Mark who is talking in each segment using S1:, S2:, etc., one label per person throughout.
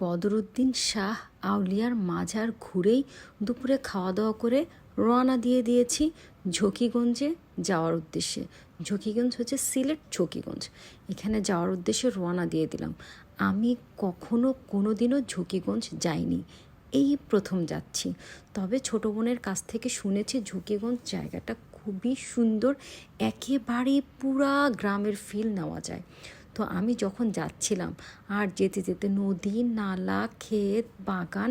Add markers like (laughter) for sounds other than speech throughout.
S1: বদরুদ্দিন শাহ আউলিয়ার মাজার ঘুরেই দুপুরে খাওয়া দাওয়া করে রওনা দিয়ে দিয়েছি ঝকিগঞ্জে যাওয়ার উদ্দেশ্যে। ঝকিগঞ্জ হচ্ছে সিলেট ঝকিগঞ্জ। এখানে যাওয়ার উদ্দেশ্যে রওনা দিয়ে দিলাম। আমি কখনো কোনো দিনও ঝকিগঞ্জ যাইনি। এই প্রথম যাচ্ছি। তবে ছোট বোনের কাছ থেকে শুনেছি ঝুঁকিগঞ্জ জায়গাটা খুবই সুন্দর। একেবারে পুরা গ্রামের ফিল নেওয়া যায়। তো আমি যখন যাচ্ছিলাম, আর যেতে যেতে নদী, নালা, ক্ষেত, বাগান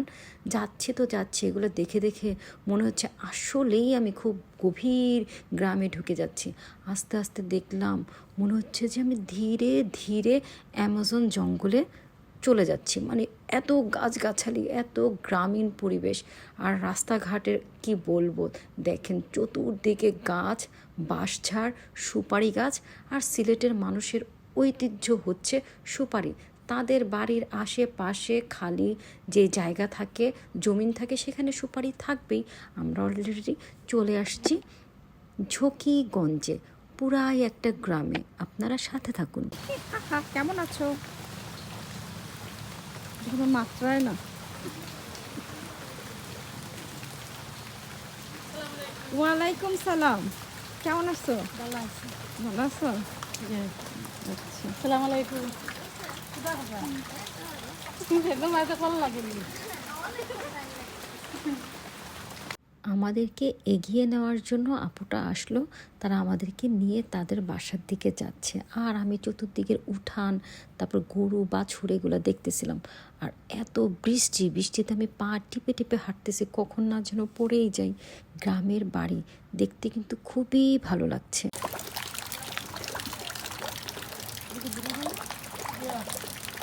S1: যাচ্ছে তো যাচ্ছে, এগুলো দেখে দেখে মনে হচ্ছে আসলেই আমি খুব গভীর গ্রামে ঢুকে যাচ্ছি। আস্তে আস্তে দেখলাম মনে হচ্ছে যে আমি ধীরে ধীরে অ্যামাজন জঙ্গলে চলে যাচ্ছি। মানে এত গাছগাছালি, এত গ্রামীণ পরিবেশ, আর রাস্তাঘাটের কি বলব? দেখেন চতুর্দিকে গাছ, বাঁশঝাড়, সুপারি গাছ, আর সিলেটের মানুষের ঐতিহ্য হচ্ছে সুপারি। তাদের বাড়ির আশেপাশে খালি যে জায়গা থাকে জমিন থাকে সেখানে সুপারি থাকবেই। আমরা অলরেডি চলে আসছি ঝকিগঞ্জে পুরাই একটা গ্রামে। আপনারা সাথে থাকুন।
S2: কেমন আছো? কোনো মাত্রায় না। ওয়ালাইকুম সালাম। কেমন আছো?
S3: ভালো আছো।
S2: ভালো আছো? আচ্ছা
S1: আমাদেরকে এগিয়ে নেওয়ার জন্য আপুটা আসলো, তারা আমাদেরকে নিয়ে তাদের বাসার দিকে যাচ্ছে। আর আমি চতুর্দিকের উঠান, তারপর গরু, বাছুর এগুলো দেখতেছিলাম। আর এত বৃষ্টি, বৃষ্টিতে আমি পা টিপে টিপে হাঁটতেছি, কখন না যেন পড়েই যাই। গ্রামের বাড়ি, দেখতে কিন্তু খুবই ভালো লাগছে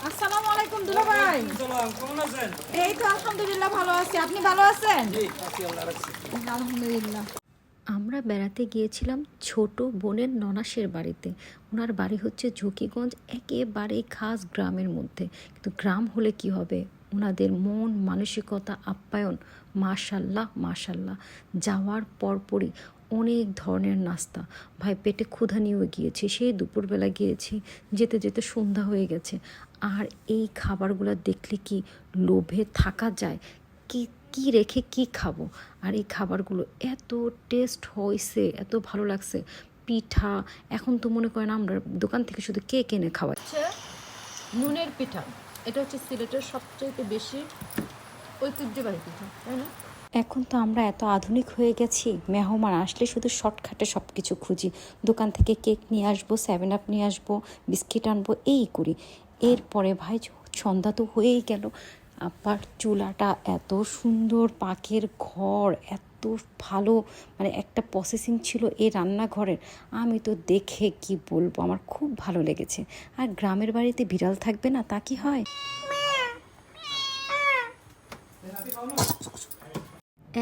S2: আসসালামু আলাইকুম দুলা ভাই।
S4: সালাম কেমন আছেন?
S2: এই তো আলহামদুলিল্লাহ ভালো আছি। আপনি ভালো আছেন? আলহামদুলিল্লাহ।
S1: আমরা বেড়াতে গিয়েছিলাম ছোট বোনের ননাসের বাড়িতে। ওনার বাড়ি হচ্ছে ঝুঁকিগঞ্জ একেবারে খাস গ্রামের মধ্যে। কিন্তু গ্রাম হলে কি হবে? ওনাদের মন মানসিকতা আপ্যায়ন মাশাল্লাহ মাশাল্লাহ। যাওয়ার পরপরই অনেক ধরনের নাস্তা। ভাই পেটে ক্ষুধা নিয়েও গিয়েছি। সেই দুপুরবেলা গিয়েছি। যেতে যেতে সন্ধ্যা হয়ে গেছে। আর এই খাবারগুলো দেখলে কি লোভে থাকা যায়? কি কি রেখে কি খাব? আর এই খাবারগুলো এত টেস্ট হয়েছে এত ভালো লাগছে। পিঠা এখন তো মনে করেন আমরা দোকান থেকে শুধু কে কিনে খাওয়াই।
S3: হচ্ছে নুনের পিঠা। এটা হচ্ছে সিলেটের সবচেয়ে বেশি ঐতিহ্যবাহী পিঠা তাই না?
S1: এখন তো আমরা এত আধুনিক হয়ে গেছি মেহমান আসলে শুধু শর্টকাটে সব কিছু খুঁজি। দোকান থেকে কেক নিয়ে আসব সেভেন আপ নিয়ে আসব বিস্কিট আনব এই করি। এরপরে ভাই সন্ধ্যা তো হয়েই গেল। আবার চুলাটা এত সুন্দর পাকের ঘর, এত ভালো মানে একটা প্রসেসিং ছিল এই রান্নাঘরের। আমি তো দেখে কি বলব, আমার খুব ভালো লেগেছে। আর গ্রামের বাড়িতে বিড়াল থাকবে না, তা কি হয়?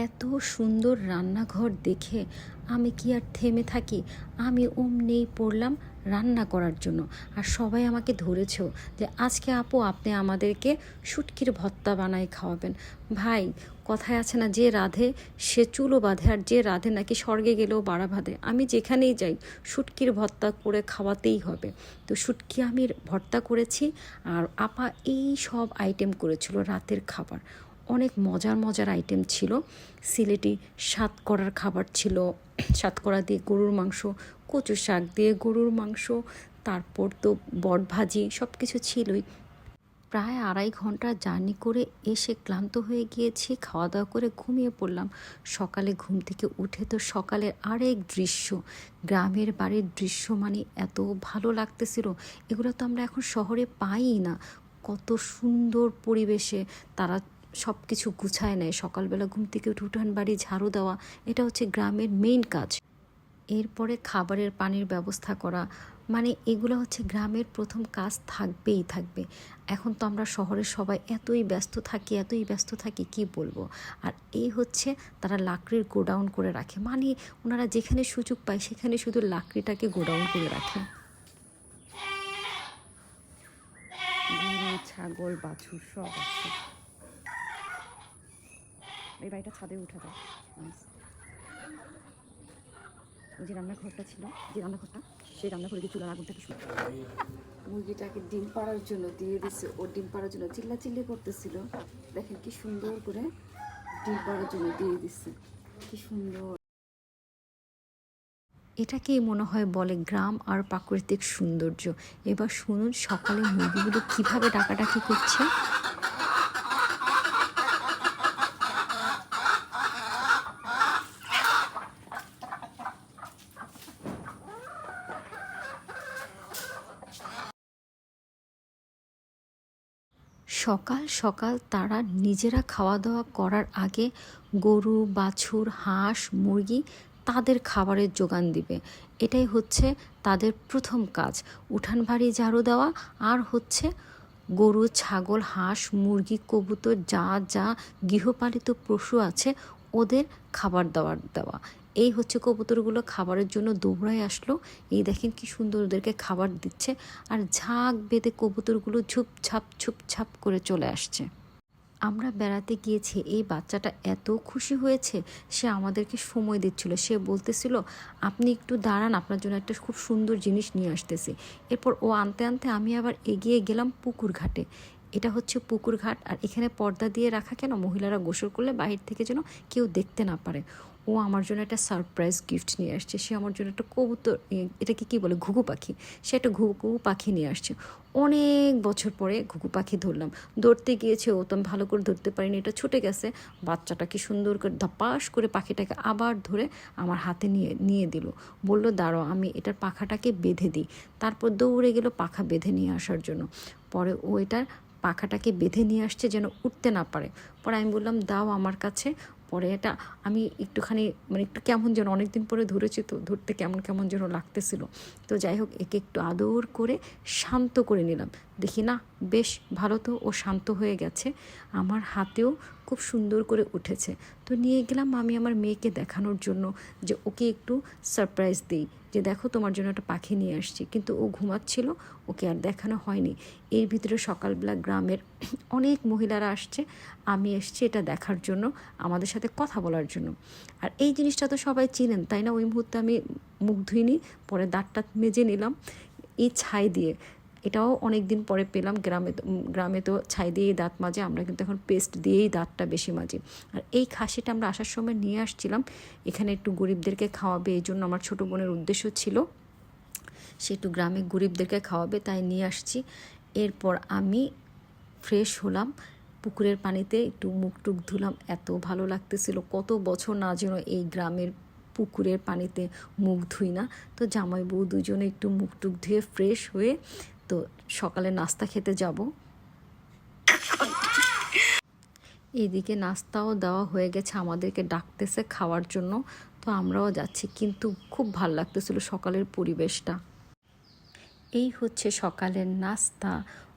S1: এত সুন্দর রান্নাঘর দেখে আমি কি আর থেমে থাকি? আমি অমনেই পড়লাম রান্না করার জন্য। আর সবাই আমাকে ধরেছ যে, আজকে আপু, আপনি আমাদেরকে শুটকির ভত্তা বানাই খাওয়াবেন। ভাই, কথায় আছে না, যে রাধে সে চুলো বাঁধে, আর যে রাধে নাকি স্বর্গে গেলেও বাড়া বাঁধে। আমি যেখানেই যাই, শুটকির ভর্তা করে খাওয়াতেই হবে। তো শুটকি আমি ভর্তা করেছি, আর আপা এই সব আইটেম করেছিল রাতের খাবার। অনেক মজার মজার আইটেম ছিল। সিলেটি সাতকড়ার খাবার ছিল। সাতকড়া দিয়ে গরুর মাংস কচু শাক দিয়ে গরুর মাংস, তারপর তো বট ভাজি সব কিছু ছিলই। প্রায় আড়াই ঘণ্টা জার্নি করে এসে ক্লান্ত হয়ে গিয়েছি খাওয়া দাওয়া করে ঘুমিয়ে পড়লাম। সকালে ঘুম থেকে উঠে তো সকালের আরেক দৃশ্য। গ্রামের বাড়ির দৃশ্য মানে এত ভালো লাগতেছিল। এগুলো তো আমরা এখন শহরে পাই না। কত সুন্দর পরিবেশে তারা সব কিছু গুছায় নেয়। সকালবেলা ঘুম থেকে উঠে উঠান, বাড়ি ঝাড়ু দেওয়া, এটা হচ্ছে গ্রামের মেইন কাজ। এরপরে খাবারের পানির ব্যবস্থা করা মানে এগুলো হচ্ছে গ্রামের প্রথম কাজ থাকবেই থাকবে। এখন তো আমরা শহরের সবাই এতই ব্যস্ত থাকি, এতই ব্যস্ত থাকি, কি বলব? আর এই হচ্ছে তারা লাকড়ির গোডাউন করে রাখে। মানে ওনারা যেখানে সুযোগ পায়, সেখানে শুধু লাকড়িটাকে গোডাউন করে রাখে।
S2: ছাগল, বাছুর, সব আছে। এই বাড়িটা ছাদে উঠা যায় ওই যে রান্নাঘরটা ছিল যে রান্নাঘরটা সেই রান্না করে দিয়ে চুলার আগুনটা কি
S1: মুরগিটাকে ডিম পাড়ার জন্য দিয়ে দিছে ও ডিম পাড়ার জন্য চিল্লা চিল্লি করতেছিল। দেখেন কি সুন্দর করে ডিম পাড়ার জন্য দিয়ে দিচ্ছে কি সুন্দর। এটাকেই মনে হয় বলে গ্রাম আর প্রাকৃতিক সৌন্দর্য। এবার শুনুন সকালে মুরগিগুলো কীভাবে ডাকাডাকি করছে। সকাল সকাল তারা নিজেরা খাওয়া দাওয়া করার আগে গরু, বাছুর, হাঁস, মুরগি তাদের খাবারের যোগান দিবে। এটাই হচ্ছে তাদের প্রথম কাজ। উঠান বাড়ি ঝাড়ু দেওয়া আর হচ্ছে গরু, ছাগল, হাঁস, মুরগি, কবুতর, যা যা গৃহপালিত পশু আছে ওদের খাবার দাবার দেওয়া। এই হচ্ছে কবুতরগুলো খাবারের জন্য দৌড়ায় আসলো। এই দেখেন কি সুন্দর ওদেরকে খাবার দিচ্ছে। আর ঝাঁক বেঁধে কবুতরগুলো ঝুপঝাপ ঝুপঝাপ করে চলে আসছে। আমরা বেড়াতে গিয়েছি, এই বাচ্চাটা এত খুশি হয়েছে, সে আমাদেরকে সময় দিচ্ছিল। সে বলতেছিল, আপনি একটু দাঁড়ান, আপনার জন্য একটা খুব সুন্দর জিনিস নিয়ে আসতেছি। এরপর ও আনতে আনতে আমি আবার এগিয়ে গেলাম পুকুর ঘাটে। এটা হচ্ছে পুকুর ঘাট। আর এখানে পর্দা দিয়ে রাখা কেন? মহিলারা গোসল করলে বাহির থেকে যেন কেউ দেখতে না পারে। ও আমার জন্য একটা সারপ্রাইজ গিফট নিয়ে আসছে। সে আমার জন্য একটা কবুতর এটাকে কি বলে? ঘুঘু পাখি। সে একটা ঘুঘু পাখি নিয়ে আসছে। অনেক বছর পরে ঘুঘু পাখি ধরলাম। ধরতে গিয়েছে ও, তো আমি ভালো করে ধরতে পারিনি, এটা ছুটে গেছে। বাচ্চাটা কি সুন্দর করে ধপাস করে পাখিটাকে আবার ধরে আমার হাতে নিয়ে নিয়ে দিল। বলল, দাঁড়ো, আমি এটার পাখাটাকে বেঁধে দিই। তারপর দৌড়ে গেল পাখা বেঁধে নিয়ে আসার জন্য। পরে ও এটার পাখাটাকে বেঁধে নিয়ে আসছে যেন উঠতে না পারে। পরে আমি বললাম, দাও আমার কাছে। পরে এটা আমি একটুখানি মানে একটু কেমন যেন, অনেকদিন পরে ধরেছি তো, ধরতে কেমন কেমন যেন লাগতেছিল। তো যাই হোক, একে একটু আদর করে শান্ত করে নিলাম। দেখি না, বেশ ভালো তো, ও শান্ত হয়ে গেছে। আমার হাতেও খুব সুন্দর করে উঠেছে। তো নিয়ে গেলাম আমি আমার মেয়েকে দেখানোর জন্য যে ওকে একটু সারপ্রাইজ দিই। যে দেখো তোমার জন্য একটা পাখি নিয়ে আসছি। কিন্তু ও ঘুমাচ্ছিল, ওকে আর দেখানো হয়নি। এর ভিতরে সকালবেলা গ্রামের (clears throat) অনেক মহিলারা আসছে। আমি এসছি এটা দেখার জন্য, আমাদের সাথে কথা বলার জন্য। আর এই জিনিসটা তো সবাই চিনেন, তাই না? ওই মুহূর্তে আমি মুখ ধুইনি, পরে দাঁতটা মেজে নিলাম, এই ছাই দিয়ে। এটাও অনেক দিন পরে পেলাম। গ্রামে গ্রামে তো ছাই দিয়েই দাঁত মাজে, আমরা কিন্তু এখন পেস্ট দিয়েই দাঁতটা বেশি মাজি। আর এই খাসিটা আমরা আসার সময় নিয়ে আসছিলাম। এখানে একটু গরিবদেরকে খাওয়াবে, এই জন্য আমার ছোটো বোনের উদ্দেশ্য ছিল সে একটু গ্রামে গরিবদেরকে খাওয়াবে, তাই নিয়ে আসছি। এরপর আমি ফ্রেশ হলাম, পুকুরের পানিতে একটু মুখ টুক ধুলাম, এত ভালো লাগতেছিল, কত বছর না যেন এই গ্রামের পুকুরের পানিতে মুখ ধুই না। তো জামাই বউ দুজনে একটু মুখ টুক ধুয়ে ফ্রেশ হয়ে তো সকালে নাস্তা খেতে যাব। এদিকে নাস্তাও দেওয়া হয়ে গেছে, আমাদেরকে ডাকতেছে খাওয়ার জন্য। তো আমরাও যাচ্ছি, কিন্তু খুব ভালো লাগতেছিল সকালের পরিবেশটা। এই হচ্ছে সকালের নাস্তা।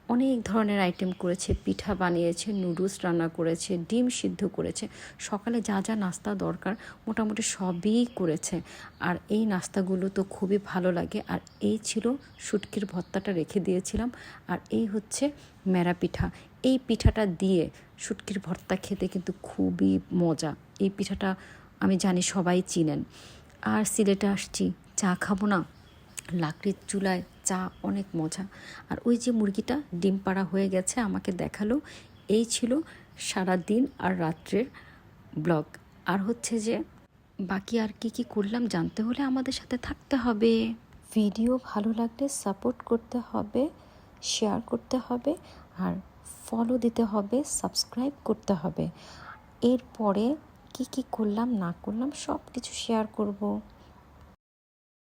S1: অনেক ধরনের আইটেম করেছে, পিঠা বানিয়েছে নুডলস রান্না করেছে, ডিম সিদ্ধ করেছে। সকালে যা যা নাস্তা দরকার মোটামুটি সবই করেছে। আর এই নাস্তাগুলো তো খুবই ভালো লাগে। আর এই ছিল শুটকির ভর্তাটা রেখে দিয়েছিলাম। আর এই হচ্ছে মেরা পিঠা। এই পিঠাটা দিয়ে শুটকির ভর্তা খেতে কিন্তু খুবই মজা। এই পিঠাটা আমি জানি সবাই চিনেন। আর সিলেটে আসছি। চা খাব না। লাকড়ির চুলায় চা অনেক মজা। আর ওই যে মুরগিটা ডিম পাড়া হয়ে গেছে, আমাকে দেখাল। এই ছিল সারা দিন আর রাত্রের ব্লগ। আর হচ্ছে যে, বাকি আর কি কি করলাম জানতে হলে আমাদের সাথে থাকতে হবে। ভিডিও ভালো লাগলে সাপোর্ট করতে হবে, শেয়ার করতে হবে, আর ফলো দিতে হবে সাবস্ক্রাইব করতে হবে। এরপরে কি কি করলাম, না করলাম সব কিছু শেয়ার করব।